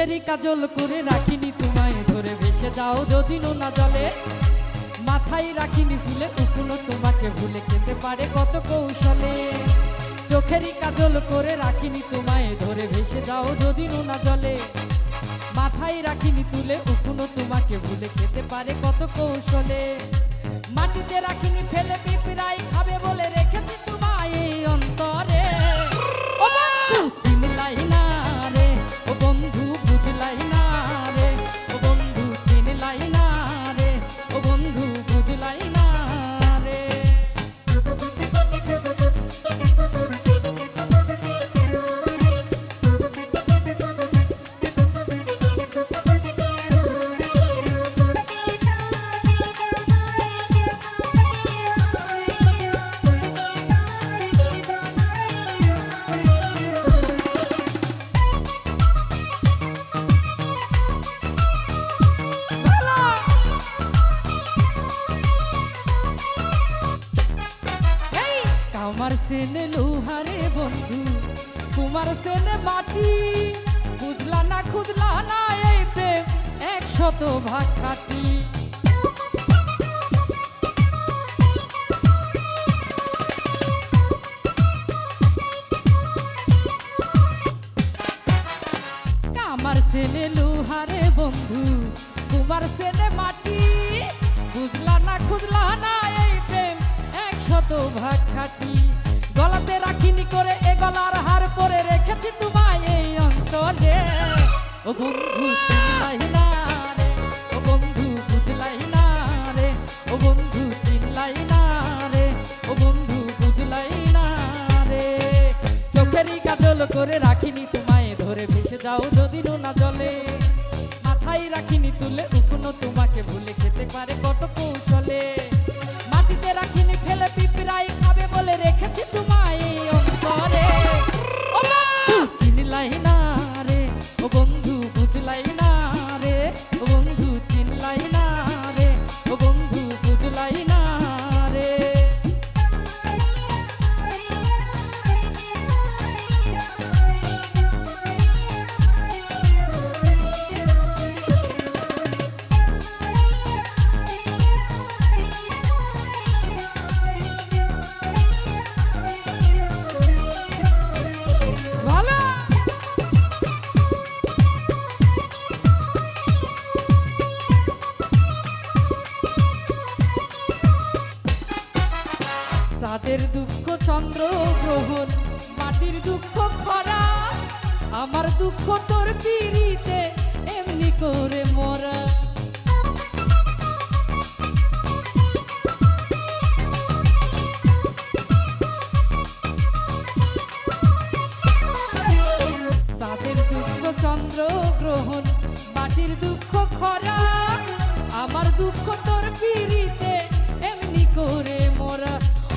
চোখেরই কাজল করে রাখিনি তোমায়। ধরে ভেসে যাও যদি না জলে। মাথায় রাখিনি ফুলে উকুনো তোমাকে ভুলে খেতে পারে কত কৌশলে। চোখেরই কাজল করে রাখিনি তোমায়, ধরে ভেসে যাও যদি না জলে। মাথায় রাখিনি তুলে উকুনো তোমাকে ভুলে খেতে পারে কত কৌশলে। মাটিতে রাখিনি ফেলে পিঁপড়াই কামার সেনে লোহারে বন্ধু, কুমার সেনে মাটি বুঝলা না খুদলা না এই প্রেম একশত ভাগ কাটি কামার সেনে লোহারে বন্ধু, কুমার সেনে মাটি ভাগ খাটি গলাতে রাখিনি করে এ গলার হার পরে রেখেছি তোমায় এই অন্তরে ও বন্ধু না রে। ও বন্ধু না রে। চোখেরই কাজল করে রাখিনি তোমায়। ধরে ভেসে যাও যদি না জলে। মাথায় রাখিনি তুলে উকুনো তোমাকে ভুলে খেতে পারে কত কৌশলে। চাঁদের দুঃখ চন্দ্র গ্রহণ, মাটির দুঃখ খরা, আমার দুঃখ তোর পিড়িতে এমনি করে মরা। চাঁদের দুঃখ চন্দ্র গ্রহণ, মাটির দুঃখ খরা, আমার দুঃখ তোর পিড়িতে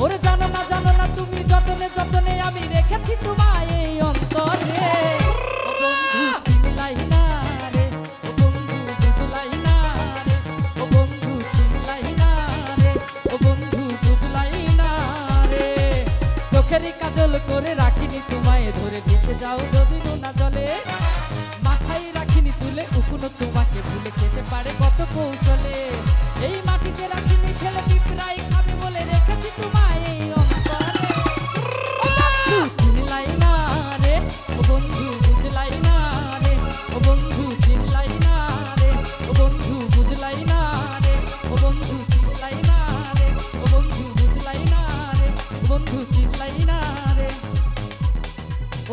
ওরে জানো না জানো না, তুমি যতনে যতনে আমি রেখেছি তোমায় এই অন্তরে। চোখেরই কাজল করে রাখিনি, তোমায় ধরে বেঁচে যাও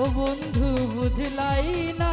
ও বন্ধু বুঝলাই না।